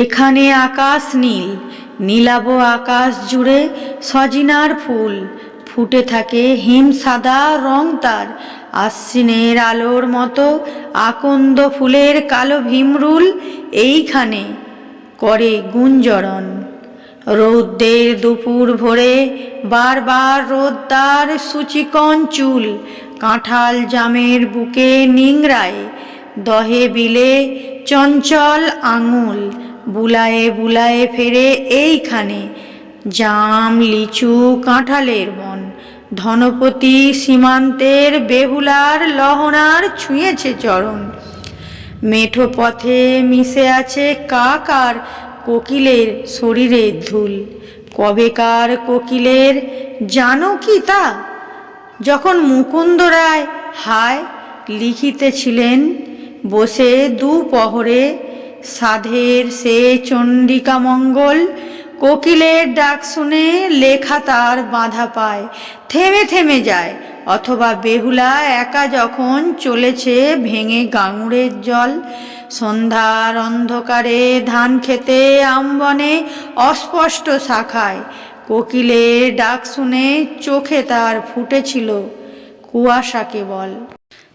এখানে আকাশ নীল নীলাভ আকাশ জুড়ে সজিনার ফুল, ফুটে থাকে হিম সাদা রং তার, আশ্বিনের আলোর মতো আকন্দ ফুলের কালো ভীমরুল এইখানে করে গুঞ্জরণ। রৌদ্রের দুপুর ভোরে বারবার রোদ্দার সুচিকন চুল, কাঁঠাল জামের বুকে নিংড়ায়, দহে বিলে চঞ্চল আঙুল বুলায়ে বুলায়ে ফেরে এইখানে জাম লিচু কাঁঠালের বন। ধনপতি সীমান্তের বেহুলার লহনার ছুঁয়েছে চরণ। মেঠো পথে মিশে আছে কাক আর কোকিলের শরীরের ধুল। কবেকার কোকিলের জানো কি তা? যখন মুকুন্দ রায় হায় লিখিতেছিলেন, বসে দুপহরে সাধের সে চণ্ডিকা মঙ্গল কোকিলের ডাক শুনে লেখা তার বাধা পায়। থেমে থেমে যায়, অথবা বেহুলা একা যখন চলেছে ভেঙে গাঙুড়ের জল। সন্ধ্যার অন্ধকারে ধান খেতে আমবনে অস্পষ্ট শাখায়। কোকিলের ডাক শুনে চোখে তার ফুটেছিল কুয়াশা কেবল